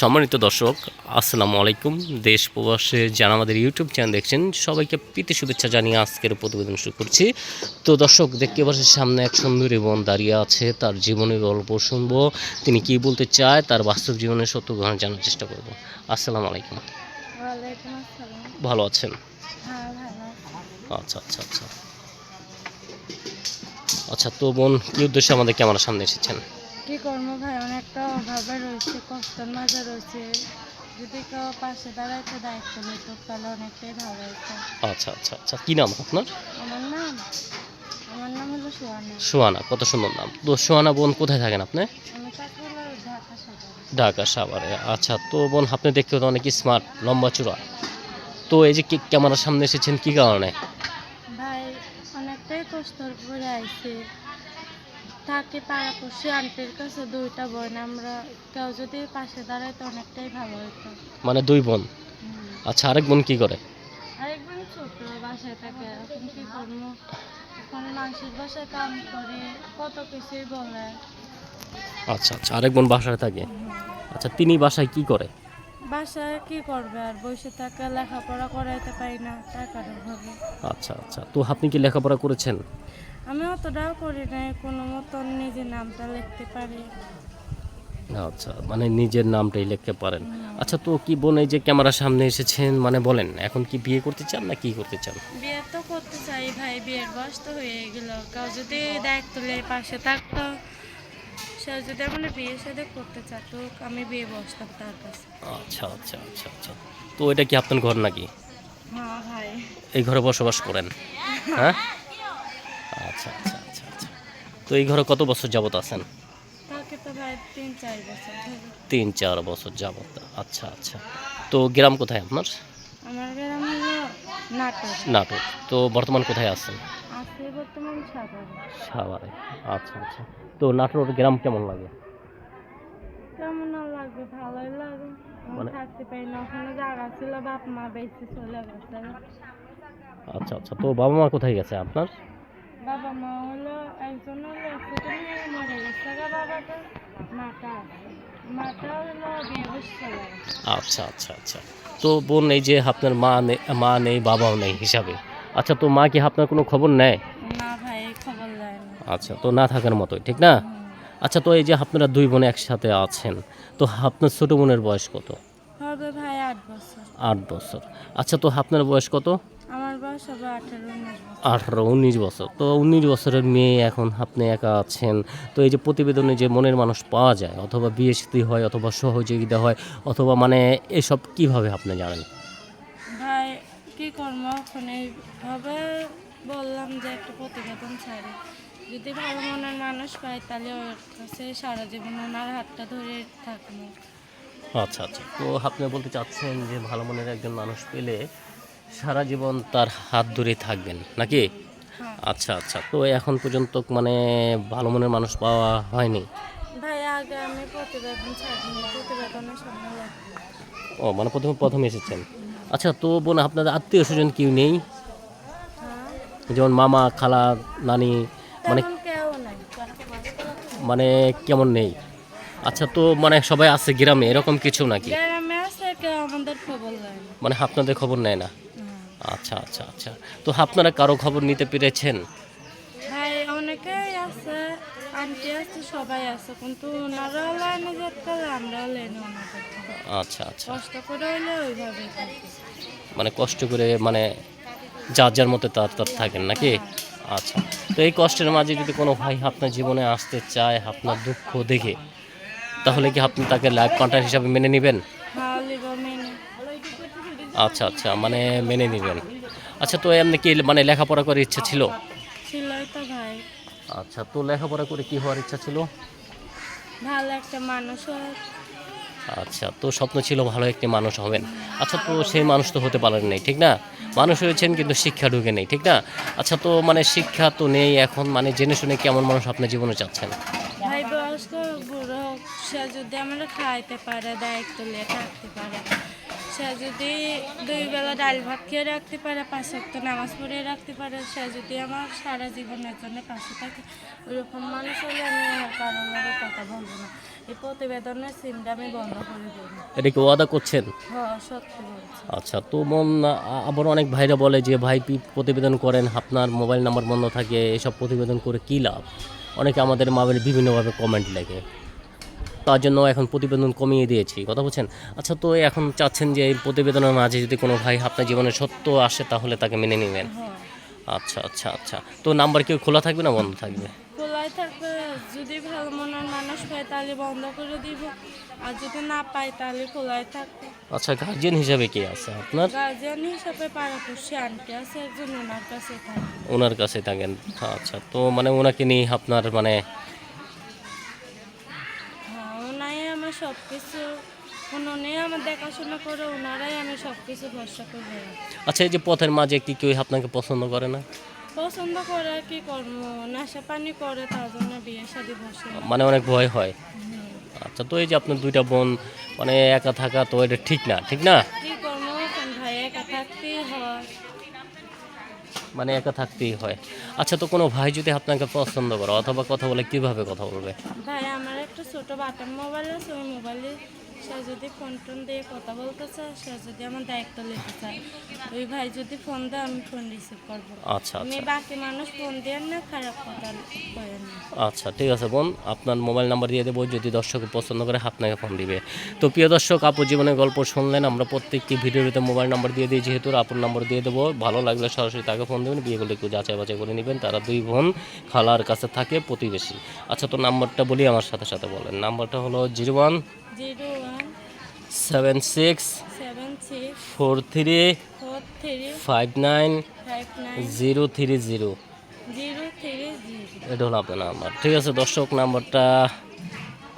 সম্মানিত দর্শক আসসালামু আলাইকুম। দেশ প্রবাসে যারা আমাদের ইউটিউব চ্যানেল দেখছেন সবাইকে প্রীতি শুভেচ্ছা জানিয়ে আজকের প্রতিবেদন শুরু করছি। তো দর্শক দেখতে পাচ্ছি সামনে এক সুন্দরী বোন দাঁড়িয়ে আছে তার জীবনের গল্প শুনব তিনি কি বলতে চায় তার বাস্তব জীবনের সত্য ঘটনা জানার চেষ্টা করব। আসসালামু আলাইকুম। ভালো আছেন? হ্যাঁ আচ্ছা আচ্ছা আচ্ছা। আচ্ছা তো বোন কি উদ্দেশ্যে আমাদের ক্যামেরার সামনে এসেছেন? কি করব ভাই অনেকটা অভাবে রয়েছে কষ্টের মাঝে রয়েছে। যদি কেউ পাশে দাঁড়াইতে দায়িত্ব নিত তাহলে অনেকটাই ভালো হতো আচ্ছা আচ্ছা আচ্ছা। কি নাম আপনার? আমার নাম আমার নাম হলো সুয়ানা। সোহানা কত সুন্দর নাম। তো সোহানা বোন কোথায় থাকেন আপনি? ঢাকা সাভারে আচ্ছা তো বোন আপনি দেখতে তো অনেক স্মার্ট লম্বা চূড়া। তো এই যে ক্যামেরার সামনে এসেছেন কি কারণে? ভাই অনেকটাই কষ্টর করে আইছে। থাকে পাড়াপড়শি আন্টির কাছে দুইটা বোন আমরা কেউ যদি পাশে দাঁড়ায় তো অনেকটাই ভালো হতো মানে দুই বোন? আচ্ছা আরেক বোন কি করে? আরেকবার ছোট বাসায় থাকে। এখন কি করব? এখন মানুষের বাসায় কাম করে কত কিছুই বলে। আচ্ছা আচ্ছা আরেক বোন বাসায় থাকে। আচ্ছা তিনি বাসায় কি করে? বাসায় কি করবে আর বসে থাকে লেখাপড়া করাইতে পারি না টাকার অভাবে। আচ্ছা আচ্ছা তো আপনি কি লেখাপড়া করেছেন? আমি অতটাও করি না কোনো মতন নিজের নামটা লিখতে পারি। আচ্ছা মানে নিজের নামটাই লিখতে পারেন। আচ্ছা তো কি বোন এই যে ক্যামেরার সামনে এসেছেন মানে বলেন এখন কি বিয়ে করতে চান না কি করতে চান? বিয়ে তো করতে চাই ভাই বিয়ের বয়স তো হয়ে গেল। কেউ যদি দায়িত্ব নিয়ে পাশে থাকতো সে যদি আমার বিয়ে সাথে করতে চাতো আমি বিয়ে বসতাম তার কাছে। আচ্ছা আচ্ছা আচ্ছা আচ্ছা। তো এটা কি আপনার ঘর নাকি? হ্যাঁ ভাই। এই ঘরে বসবাস করেন? হ্যাঁ? আচ্ছা আচ্ছা আচ্ছা আচ্ছা। তো এই ঘরে কত বছর যাবত আছেন? তিন চার বছর যাবত আচ্ছা আচ্ছা। তো গ্রাম কোথায় আপনার? নাটক তো বর্তমান কোথায় আছেন? সাভারে। আচ্ছা আচ্ছা। তো নাটোর গ্রাম কেমন লাগে? কেমন লাগবে ভালোই লাগে। মানে- থাকতে পারি না ওখানে জায়গা ছিল বাপ মা বেশি চলে গেছে। আচ্ছা আচ্ছা। তো বাবা মা কোথায় গেছে আপনার? বাবা মা হলো একজন হলো অ্যাক্সিডেন্ট হয়ে মরে গেছে বাবাটা মাটা আছে মাটা হলো বিয়ে আচ্ছা আচ্ছা আচ্ছা। তো বোন এই যে আপনার মা নেই মা নেই বাবাও নেই হিসাবে। আচ্ছা তো মা কি আপনার কোনো খবর নেয়? না ভাই খবর দেয় না। আচ্ছা তো না থাকার মতোই ঠিক না? আচ্ছা তো এই যে আপনারা দুই বোন একসাথে আছেন তো আপনার ছোট বোনের বয়স কত? হবে ভাই আট বছর। আট বছর। আচ্ছা তো আপনার বয়স কত? আঠেরো উনিশ বছর। তো উনিশ বছরের মেয়ে এখন আপনি একা আছেন। তো এই যে প্রতিবেদনে যে মনের মানুষ পাওয়া যায় অথবা বিয়ে শাদী হয় অথবা সহযোগিতা হয় অথবা মানে এসব কীভাবে আপনি জানেন? ভাই কি কর্ম ওখানে ভাবে বললাম যে একটা প্রতিবেদন ছাড়ে। যদি ভালো মনের মানুষ তাহলে ওর কাছে সারা জীবন ওনার হাতটা ধরে থাকব। আচ্ছা আচ্ছা। তো আপনি বলতে চাচ্ছেন যে ভালো মনের একজন মানুষ পেলে সারা জীবন তার হাত ধরে থাকবেন নাকি? হ্যাঁ। আচ্ছা আচ্ছা। তো এখন পর্যন্ত মানে ভালো মনের মানুষ পাওয়া হয়নি? ও মানে প্রথমে প্রথম এসেছেন। আচ্ছা তো বোন আপনাদের আত্মীয় স্বজন কেউ নেই? হ্যাঁ। যেমন মামা খালা নানি মানে মানে কেমন নেই? আচ্ছা তো মানে সবাই আছে গ্রামে এরকম কিছু নাকি? মানে আপনাদের খবর নেয় না। আচ্ছা আচ্ছা আচ্ছা। তো আপনারা কারও খবর নিতে পেরেছেন? ভাই অনেকেই আছে আন্টি আছে সবাই আছে কিন্তু ওনারাও লাইনে যেতে পারে আমরাও লাইনে ওনাদের আচ্ছা আচ্ছা। কষ্ট করে হলে ওইভাবে থাকি। মানে কষ্ট করে মানে যার যার মতো তার তার থাকেন নাকি? আচ্ছা। তো এই কষ্টের মাঝে যদি কোনো ভাই আপনার জীবনে আসতে চায় আপনার দুঃখ দেখে তাহলে কি আপনি তাকে লাইফ পার্টনার হিসাবে মেনে নেবেন? মেনে আচ্ছা আচ্ছা মানে মেনে নেবেন আচ্ছা তো এমনি কি মানে লেখাপড়া করার ইচ্ছা ছিল? ছিলই তো ভাই। আচ্ছা তো লেখাপড়া করে কি হওয়ার ইচ্ছা ছিল? ভালো একটা মানুষ আচ্ছা তো স্বপ্ন ছিল ভালো একটি মানুষ হবেন। আচ্ছা তো সেই মানুষ তো হতে পারেন নাই ঠিক না? মানুষ হয়েছেন কিন্তু শিক্ষা ঢুকে নেই ঠিক না? আচ্ছা তো মানে শিক্ষা তো নেই এখন মানে জেনে শুনে কেমন মানুষ আপনার জীবনে চাচ্ছেন ভাই বয়স্ক বুড়ো সে যদি আমরা খাইতে পারে দায়িত্ব নিয়ে থাকতে পারে সে যদি দুই বেলা ডাল ভাত খেয়ে রাখতে পারে পাঁচ সপ্তাহ নামাজ পড়ে রাখতে পারে সে যদি আমার সারা জীবনের জন্য পাশে থাকে ওরকম মানুষ হলে আমি কারোর লগে কথা বলব না। এই প্রতিবেদনের সিমটা আমি বন্ধ করে দেবো। এটা কি ওয়াদা করছেন? হ্যাঁ সত্যি বলছি আচ্ছা তো মন আবার অনেক ভাইরা বলে যে ভাই প্রতিবেদন করেন আপনার মোবাইল নাম্বার বন্ধ থাকে এসব প্রতিবেদন করে কী লাভ? অনেকে আমাদের মোবাইলে বিভিন্নভাবে কমেন্ট লেগে তার জন্য এখন প্রতিবেদন কমিয়ে দিয়েছি কথা বলছেন? আচ্ছা তো এখন চাচ্ছেন যে এই প্রতিবেদনের মাঝে যদি কোনো ভাই আপনার জীবনে সত্য আসে তাহলে তাকে মেনে নেবেন। হ্যাঁ। আচ্ছা আচ্ছা আচ্ছা। তো নাম্বার কি খোলা থাকবে না বন্ধ থাকবে? খোলাই থাকবে যদি ভালো মনের মানুষ তাহলে বন্ধ করে দিব আর যদি না পাই তাহলে খোলাই থাকবে। আচ্ছা গার্জিয়ান হিসাবে কে আছে আপনার? গার্জিয়ান হিসাবে পাড়াপড়শি আন্টি আছে একজন ওনার কাছে থাকে। ওনার কাছে থাকেন। আচ্ছা তো মানে ওনাকে নিয়ে আপনার মানে হ্যাঁ ওনাই আমার সব কিছু উনি আমার দেখাশোনা করে ওনারাই আমি সব কিছু ভরসা করে আচ্ছা এই যে পথের মাঝে কি কেউ আপনাকে পছন্দ করে না? পছন্দ করে কি কর্ম নেশা পানি করে তার জন্য বিয়ে শাদি বসে। মানে অনেক ভয় হয়। আচ্ছা তো এই যে আপনার দুইটা বোন মানে একা থাকা তো এটা ঠিক না ঠিক না কি কর্ম এখন ভাই একা থাকতেই হয় মানে একা থাকতেই হয়। আচ্ছা তো কোনো ভাই যদি আপনাকে পছন্দ করো, অথবা কথা বলে কীভাবে কথা বলবে? ভাই, আমার একটা ছোট বাটন মোবাইল আছে, ওই মোবাইলে সে যদি ফোন টোন দিয়ে কথা বলতে চায় সে যদি আমার দায়িত্ব নিতে চায়। ওই ভাই যদি ফোন দেয় আমি ফোন রিসিভ করব। আচ্ছা আমি আচ্ছা বাকি মানুষ ফোন দেন না খারাপ কথা করেন না। আচ্ছা ঠিক আছে বোন আপনার মোবাইল নাম্বার দিয়ে দেবো যদি দর্শক পছন্দ করে আপনাকে ফোন দিবে। তো প্রিয় দর্শক আপু জীবনের গল্প শুনলেন আমরা প্রত্যেকটি ভিডিওতে মোবাইল নাম্বার দিয়ে দিই যেহেতু আপুর নাম্বার দিয়ে দেবো। ভালো লাগলে সরাসরি তাকে ফোন দেবেন বিয়ে করলে একটু যাচাই বাছাই করে নেবেন। তারা দুই বোন খালার কাছে থাকে প্রতিবেশী। আচ্ছা তো নাম্বারটা বলি আমার সাথে সাথে বলেন। নাম্বারটা হলো zero one zero seven six four three five nine zero three zero. এটা হলো আপনার নাম্বার। ঠিক আছে দর্শক নাম্বারটা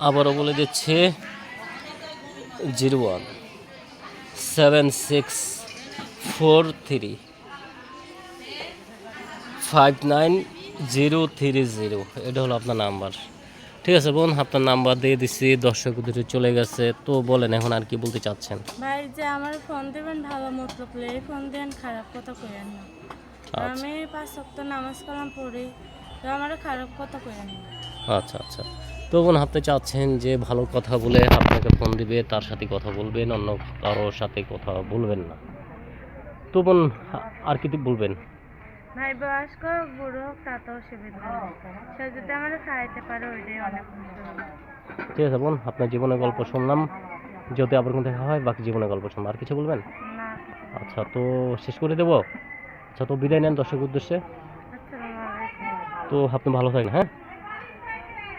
আবারও বলে দিচ্ছি। Zero one seven six four three five nine zero three zero. এটা হলো আপনার নাম্বার। ঠিক আছে বোন আপনার নাম্বার দিয়ে দিচ্ছি দর্শক দুটো চলে গেছে। তো বলেন এখন আর কি বলতে চাচ্ছেন? ভাই যে আমার ফোন দেবেন ভালো মতো প্লে ফোন দেন খারাপ কথা কইেন না। আচ্ছা। আমি পাঁচ সপ্তাহ নামাজ কালাম পড়ি তো আমার খারাপ কথা কইেন না। আচ্ছা আচ্ছা। তো বোন আপনি চাচ্ছেন যে ভালো কথা বলে আপনাকে ফোন দিবে তার সাথে কথা বলবেন অন্য কারোর সাথে কথা বলবেন না। তো বোন আর কিছু বলবেন? ভাই বয়স্ক বুড়ো হোক তাতেও সুবিধা নেই। সে যদি আমার খাইতে পারে ওইটাই অনেক। ঠিক আছে বোন আপনার জীবনের গল্প শুনলাম। যদি আবার কোনো দেখা হয় বাকি জীবনের গল্প শুনলাম আর কিছু বলবেন? না আচ্ছা তো শেষ করে দেবো? আচ্ছা তো বিদায় নেন দর্শক উদ্দেশ্যে। তো আপনি ভালো থাকেন হ্যাঁ?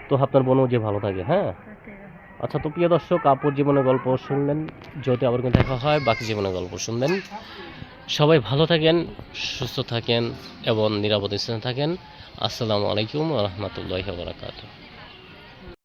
তো আপনার বোনও যে ভালো থাকে হ্যাঁ? আচ্ছা তো প্রিয় দর্শক আপুর জীবনের গল্প শুনলেন। যদি আবার কোনো দেখা হয় বাকি জীবনের গল্প শুনলেন সবাই ভালো থাকেন সুস্থ থাকেন এবং নিরাপদ স্থানে থাকেন। আসসালামু আলাইকুম রহমতুল্লাহ বারাকাতুহ।